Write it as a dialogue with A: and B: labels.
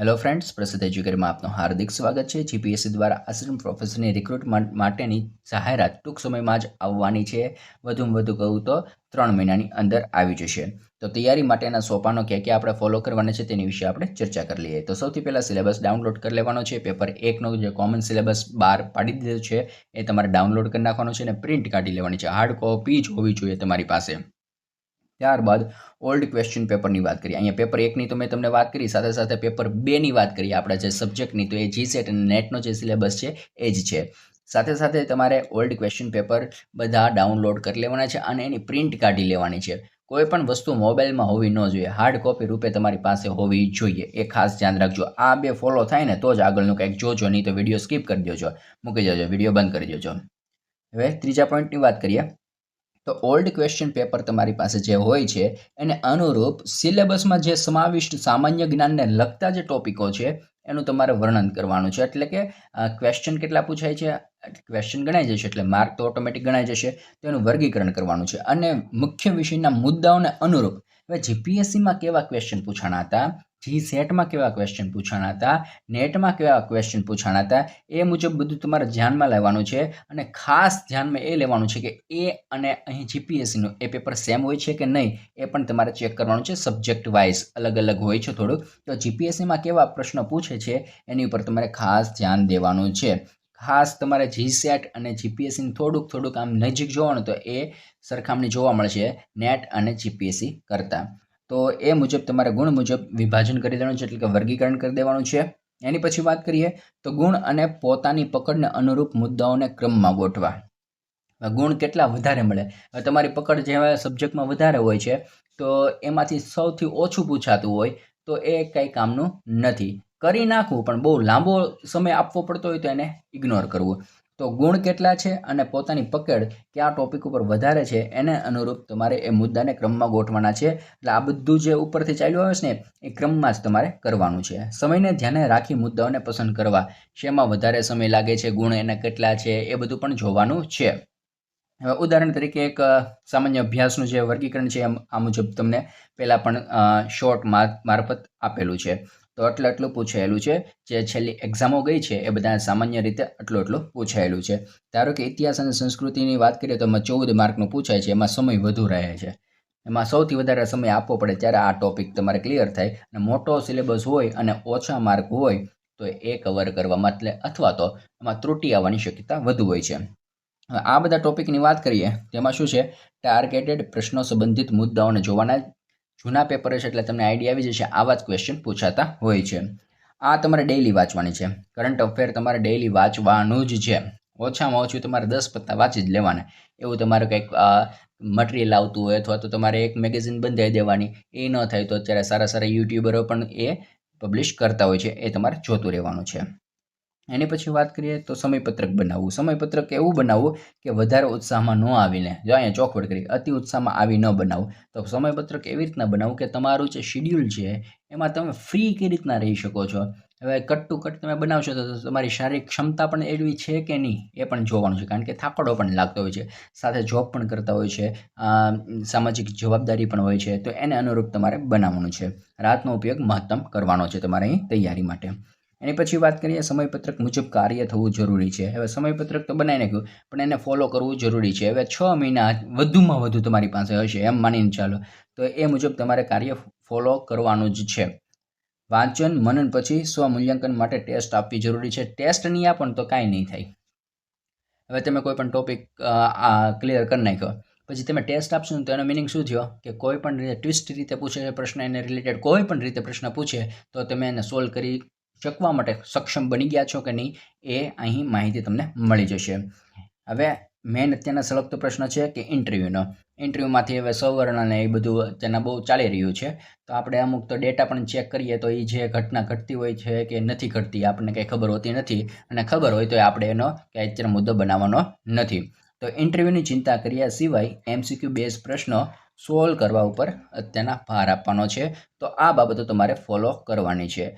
A: Hello friends પ્રસિદ્ધ એજ્યુકેટમાં આપનું હાર્દિક સ્વાગત છે. જીપીએસસી દ્વારા આસિસ્ટન્ટ પ્રોફેસરની રિક્રુટમેન્ટ માટેની જાહેરાત ટૂંક સમયમાં જ આવવાની છે. વધુમાં વધુ કહું તો ત્રણ મહિનાની અંદર આવી જશે. તો તૈયારી માટેના સોપાનો ક્યાં ક્યાં આપણે ફોલો કરવાના છે તેની વિશે આપણે ચર્ચા કરી લઈએ. તો સૌથી પહેલાં સિલેબસ ડાઉનલોડ કરી લેવાનો છે. પેપર એકનો જે કોમન સિલેબસ બહાર પાડી દીધો છે, એ તમારે ડાઉનલોડ કરી નાખવાનો છે અને પ્રિન્ટ કાઢી લેવાની છે. હાર્ડ કોપી જ હોવી જોઈએ તમારી પાસે. ત્યારબાદ ઓલ્ડ ક્વેશ્ચન પેપરની વાત કરીએ. અહીંયા પેપર એકની તો મેં તમને વાત કરી, સાથે સાથે પેપર બેની વાત કરીએ આપણા જે સબ્જેક્ટની તો એ જી સેટ અને નેટનો જે સિલેબસ છે, એ જ છે. સાથે સાથે તમારે ઓલ્ડ ક્વેશ્ચન પેપર બધા ડાઉનલોડ કરી લેવાના છે અને એની પ્રિન્ટ કાઢી લેવાની છે. કોઈ પણ વસ્તુ મોબાઈલમાં હોવી ન જોઈએ. હાર્ડ કોપી રૂપે તમારી પાસે હોવી જોઈએ. એ ખાસ ધ્યાન રાખજો. આ બે ફોલો થાય ને, તો જ આગળનું કંઈક જોજો, નહીં તો વીડિયો સ્કીપ કરી દેજો. મૂકી દેજો. વીડિયો બંધ કરી દેજો. હવે ત્રીજા પોઈન્ટની વાત કરીએ. તો ઓલ્ડ ક્વેશ્ચન પેપર તમારી પાસે જે હોય છે, એને અનુરૂપ સિલેબસમાં જે સમાવિષ્ટ સામાન્ય જ્ઞાનને લગતા જે ટોપિકો છે, એનું તમારે વર્ણન કરવાનું છે. એટલે કે ક્વેશ્ચન કેટલા પૂછાય છે? ક્વેશ્ચન ગણાઈ જશે એટલે માર્ક તો ઓટોમેટિક ગણાઈ જશે. તેનું વર્ગીકરણ કરવાનું છે. અને મુખ્ય વિષયના મુદ્દાઓને અનુરૂપ, હવે જીપીએસસીમાં કેવા ક્વેશ્ચન પૂછાણા હતા? જી, સેટમાં કેવા ક્વેશ્ચન પૂછાણા હતા? નેટમાં કેવા ક્વેશ્ચન પૂછાણા હતા? એ મુજબ બધું તમારે ધ્યાનમાં લેવાનું છે અને ખાસ ધ્યાનમાં એ લેવાનું છે કે એ અને અહીં જીપીએસસીનું એ પેપર સેમ હોય છે કે નહીં, એ પણ તમારે ચેક કરવાનું છે સબ્જેક્ટ વાઇઝ અલગ અલગ હોય છે થોડુંક. તો જીપીએસસીમાં કેવા પ્રશ્ન પૂછે છે, એની ઉપર તમારે ખાસ ધ્યાન દેવાનું છે. ખાસ તમારે જી સેટ અને જીપીએસસીને થોડુંક થોડુંક આમ નજીક જોવાનું તો એ સરખામણી જોવા મળશે, નેટ અને જીપીએસસી કરતાં. તો એ મુજબ તમારે ગુણ મુજબ વિભાજન કરી દેવાનું છે, એટલે કે વર્ગીકરણ કરી દેવાનું છે. એની પછી વાત કરીએ તો ગુણ અને પોતાની પકડને અનુરૂપ મુદ્દાઓને ક્રમમાં ગોઠવા. ગુણ કેટલા વધારે મળે? તમારી પકડ જેવા સબ્જેક્ટમાં વધારે હોય છે, તો એમાંથી સૌથી ઓછું પૂછાતું હોય તો એ કંઈ કામનું નથી. કરી નાખવું, પણ બહુ લાંબો સમય આપવો પડતો હોય તો એને ઇગ્નોર કરવું. તો ગુણ કેટલા છે અને પોતાની પકડ કયા ટોપિક ઉપર વધારે છે એને અનુરૂપ તમારે એ મુદ્દાને ક્રમમાં ગોઠવાના છે. એટલે આ બધું જે ઉપરથી ચાલ્યું આવે છે ને, એ ક્રમમાં જ તમારે કરવાનું છે. સમયને ધ્યાને રાખી મુદ્દાઓને પસંદ કરવા. શેમાં વધારે સમય લાગે છે, ગુણ એના કેટલા છે, એ બધું પણ જોવાનું છે. હવે ઉદાહરણ તરીકે એક સામાન્ય અભ્યાસનું જે વર્ગીકરણ છે આ મુજબ તમને પહેલાં પણ શોર્ટ મારફત આપેલું છે. તો આટલું આટલું પૂછાયેલું છે. જે છેલ્લી એક્ઝામો ગઈ છે, એ બધા સામાન્ય રીતે આટલું આટલું પૂછાયેલું છે. ધારો કે ઇતિહાસ અને સંસ્કૃતિની વાત કરીએ તો એમાં ચૌદ માર્કનું પૂછાય છે, એમાં સમય વધુ રહે છે. એમાં સૌથી વધારે સમય આપવો પડે ત્યારે આ ટોપિક તમારે ક્લિયર થાય. અને મોટો સિલેબસ હોય અને ઓછા માર્ક હોય, તો એ કવર કરવામાં એટલે અથવા તો એમાં ત્રુટી આવવાની શક્યતા વધુ હોય છે. આ બધા ટોપિકની વાત કરીએ, તેમાં શું છે? ટાર્ગેટેડ પ્રશ્નો સંબંધિત મુદ્દાઓને જોવાના જૂના પેપર હશે એટલે તમને આઈડિયા આવી જશે, આવા જ ક્વેશ્ચન પૂછાતા હોય છે. આ તમારે ડેઈલી વાંચવાની છે. કરંટ અફેર તમારે ડેઈલી વાંચવાનું જ છે. ઓછામાં ઓછું તમારે દસ પત્તા વાંચી જ લેવાના. એવું તમારે કંઈક મટીરિયલ આવતું હોય અથવા તો તમારે એક મેગેઝિન બંધાઈ દેવાની. એ ન થાય તો અત્યારે સારા સારા યુટ્યુબરો પણ એ પબ્લિશ કરતા હોય છે. એ તમારે જોતું રહેવાનું છે. એની પછી વાત કરીએ તો સમયપત્રક બનાવવું. સમયપત્રક એવું બનાવવું કે વધારે ઉત્સાહમાં ન આવીને, જો અહીંયા ચોખવડ કરી, અતિ ઉત્સાહમાં આવી ન બનાવવું તો સમયપત્રક એવી રીતના બનાવવું કે તમારું જે શિડ્યુલ છે, એમાં તમે ફ્રી કઈ રીતના રહી શકો છો? હવે કટ ટુ કટ તમે બનાવશો તો તમારી શારીરિક ક્ષમતા પણ એવી છે કે નહીં? એ પણ જોવાનું છે, કારણ કે થાકડો પણ લાગતો હોય છે. સાથે જોબ પણ કરતા હોય છે સામાજિક જવાબદારી પણ હોય છે, તો એને અનુરૂપ તમારે બનાવવાનું છે. રાતનો ઉપયોગ મહત્તમ કરવાનો છે તમારે અહીં તૈયારી માટે. એની પછી વાત કરીએ સમયપત્રક મુજબ કાર્ય થવું જરૂરી છે. હવે સમયપત્રક તો બનાવી નાખ્યું, પણ એને ફોલો કરવું જરૂરી છે. હવે છ મહિના વધુમાં વધુ તમારી પાસે હશે, એમ માનીને ચાલો. તો એ મુજબ તમારે કાર્ય ફોલો કરવાનું જ છે. વાંચન, મનન પછી સ્વમૂલ્યાંકન માટે ટેસ્ટ આપવી જરૂરી છે. ટેસ્ટ નહીં આપણ તો કાંઈ નહીં થાય. હવે તમે કોઈ પણ ટોપિક ક્લિયર કરી નાખ્યો. પછી તમે ટેસ્ટ આપશો ને તો એનો મિનિંગ શું થયો? કે કોઈ પણ રીતે ટ્વિસ્ટ રીતે પૂછે છે પ્રશ્ન, એને રિલેટેડ કોઈ પણ રીતે પ્રશ્ન પૂછે, તો તમે એને સોલ્વ કરી શકવા માટે સક્ષમ બની ગયા છો કે નહીં, એ અહીં માહિતી તમને મળી જશે. હવે મેન અત્યારના સળગતો પ્રશ્ન છે કે ઇન્ટરવ્યૂનો ઇન્ટરવ્યૂમાંથી હવે સવર્ણ અને એ બધું તેના બહુ ચાલી રહ્યું છે. તો આપણે અમુક તો ડેટા પણ ચેક કરીએ તો એ જે ઘટના ઘટતી હોય છે કે નથી ઘટતી, આપણને કંઈ ખબર હોતી નથી. અને ખબર હોય તો આપણે એનો કે મુદ્દો બનાવવાનો નથી. તો ઇન્ટરવ્યૂની ચિંતા કર્યા સિવાય એમસીક્યુ બેઝ પ્રશ્નો સોલ્વ કરવા ઉપર અત્યારના ભાર આપવાનો છે. તો આ બાબતો તમારે ફોલો કરવાની છે.